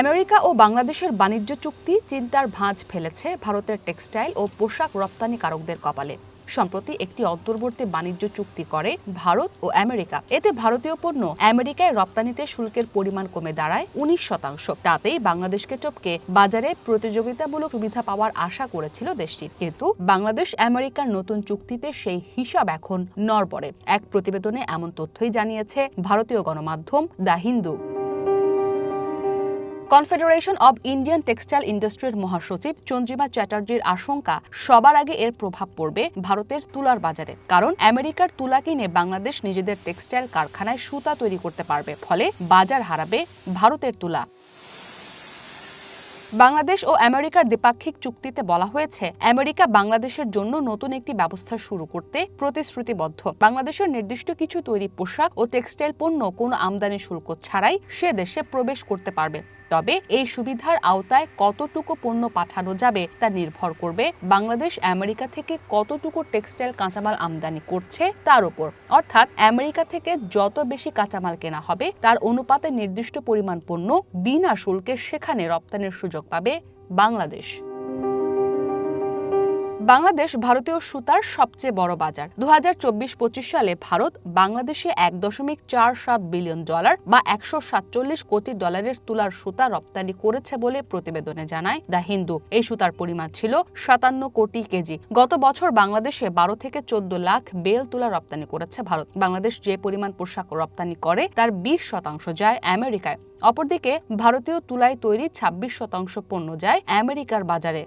America ও বাংলাদেশের বাণিজ্য চুক্তি চিন্তার ভাঁজ ফেলেছে ভারতের টেক্সটাইল ও পোশাক রপ্তানিকারকদের কপালে। সম্প্রতি একটি অন্তর্বর্তী বাণিজ্য চুক্তি করে ভারত ও আমেরিকা। এতে ভারতীয় পণ্য আমেরিকায় রপ্তানিতে শুল্কের পরিমাণ কমে দাঁড়ায় উনিশ শতাংশ। তাতেই বাংলাদেশকে টপকে বাজারে প্রতিযোগিতামূলক সুবিধা পাওয়ার আশা করেছিল দেশটি। কিন্তু বাংলাদেশ আমেরিকার নতুন চুক্তিতে সেই হিসাব এখন নড়বড়ে। এক প্রতিবেদনে এমন তথ্যই জানিয়েছে ভারতীয় গণমাধ্যম the Hindu. Confederation of Indian textile ইন্ডাস্ট্রির মহাসচিব চন্দ্রিমা চ্যাটার্জির আশঙ্কা, সবার আগে এর প্রভাব পড়বে ভারতের তুলার বাজারে। কারণ আমেরিকার তুলা কিনে বাংলাদেশ নিজেদের টেক্সটাইল কারখানায় সুতা তৈরি করতে পারবে, ফলে বাজার হারাবে ভারতের তুলা। বাংলাদেশ ও আমেরিকার দ্বিপাক্ষিক চুক্তিতে বলা হয়েছে, আমেরিকা বাংলাদেশের জন্য নতুন একটি ব্যবস্থা শুরু করতে প্রতিশ্রুতিবদ্ধ। বাংলাদেশের নির্দিষ্ট কিছু তৈরি পোশাক ও টেক্সটাইল পণ্য কোনো আমদানি শুল্ক ছাড়াই সে দেশে প্রবেশ করতে পারবে। তবে এই সুবিধার আওতায় কতটুকু পণ্য পাঠানো যাবে তা নির্ভর করবে বাংলাদেশ, আমেরিকা থেকে কতটুকু টেক্সটাইল কাঁচামাল আমদানি করছে তার উপর। অর্থাৎ আমেরিকা থেকে যত বেশি কাঁচামাল কেনা হবে, তার অনুপাতে নির্দিষ্ট পরিমাণ পণ্য বিনা শুল্কে সেখানে রপ্তানির সুযোগ পাবে বাংলাদেশ। বাংলাদেশ ভারতীয় সুতার সবচেয়ে বড় বাজার। দু হাজার চব্বিশ পঁচিশ সালে ভারত বাংলাদেশে এক দশমিক চার সাত বিলিয়ন ডলার বা একশো সাতচল্লিশ কোটি ডলারের তুলার সুতা রপ্তানি করেছে বলে প্রতিবেদনে জানায় দ্য হিন্দু। এই সুতার পরিমাণ ছিল সাতান্ন কোটি কেজি। গত বছর বাংলাদেশে বারো থেকে চোদ্দ লাখ বেল তুলা রপ্তানি করেছে ভারত। বাংলাদেশ যে পরিমাণ পোশাক রপ্তানি করে, তার বিশ শতাংশ যায় আমেরিকায়। অপরদিকে ভারতীয় তুলায় তৈরি ছাব্বিশ শতাংশ পণ্য যায় আমেরিকার বাজারে।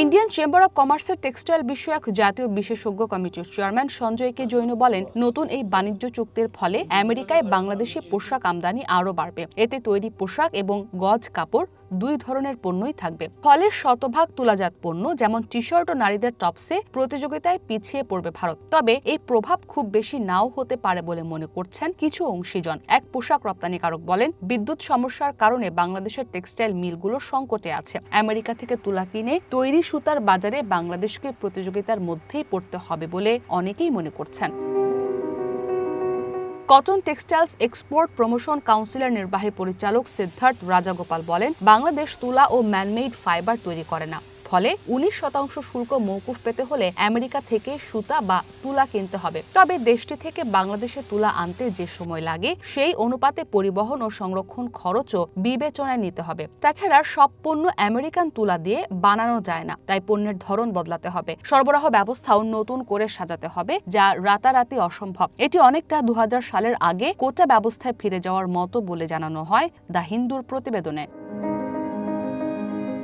ইন্ডিয়ান চেম্বার অব কমার্সের টেক্সটাইল বিষয়ক জাতীয় বিশেষজ্ঞ কমিটির চেয়ারম্যান সঞ্জয় কে জৈন বলেন, নতুন এই বাণিজ্য চুক্তির ফলে আমেরিকায় বাংলাদেশি পোশাক আমদানি আরও বাড়বে। এতে তৈরি পোশাক এবং গজ, কাপড় দুই ধরনের পণ্যই থাকবে। ফলে শতভাগ তুলাজাত পণ্য, যেমন টি শার্ট ও নারীদের টপসে প্রতিযোগিতায় পিছিয়ে পড়বে ভারত। তবে এই প্রভাব খুব বেশি নাও হতে পারে বলে মনে করছেন কিছু অংশীজন। এক পোশাক রপ্তানিকারক বলেন, বিদ্যুৎ সমস্যার কারণে বাংলাদেশের টেক্সটাইল মিলগুলো সংকটে আছে। আমেরিকা থেকে তুলা কিনে তৈরি সুতার বাজারে বাংলাদেশকে প্রতিযোগিতার মধ্যেই পড়তে হবে বলে অনেকেই মনে করছেন। কটন টেক্সটাইলস এক্সপোর্ট প্রমোশন কাউন্সিলের নির্বাহী পরিচালক সিদ্ধার্থ রাজাগোপাল বলেন, বাংলাদেশ তুলা ও ম্যানমেড ফাইবার তৈরি করে না। ফলে উনিশ শতাংশ শুল্ক মৌকুফ পেতে হলে আমেরিকা থেকে সুতা বা তুলা কিনতে হবে। তবে দেশটি থেকে বাংলাদেশে তুলা আনতে যে সময় লাগে, সেই অনুপাতে পরিবহন ও সংরক্ষণ খরচও বিবেচনায় নিতে হবে। তাছাড়া সব পণ্য আমেরিকান তুলা দিয়ে বানানো যায় না, তাই পণ্যের ধরন বদলাতে হবে। সরবরাহ ব্যবস্থাও নতুন করে সাজাতে হবে, যা রাতারাতি অসম্ভব। এটি অনেকটা দু হাজার সালের আগে কোটা ব্যবস্থায় ফিরে যাওয়ার মতো বলে জানানো হয় দ্য হিন্দুর প্রতিবেদনে।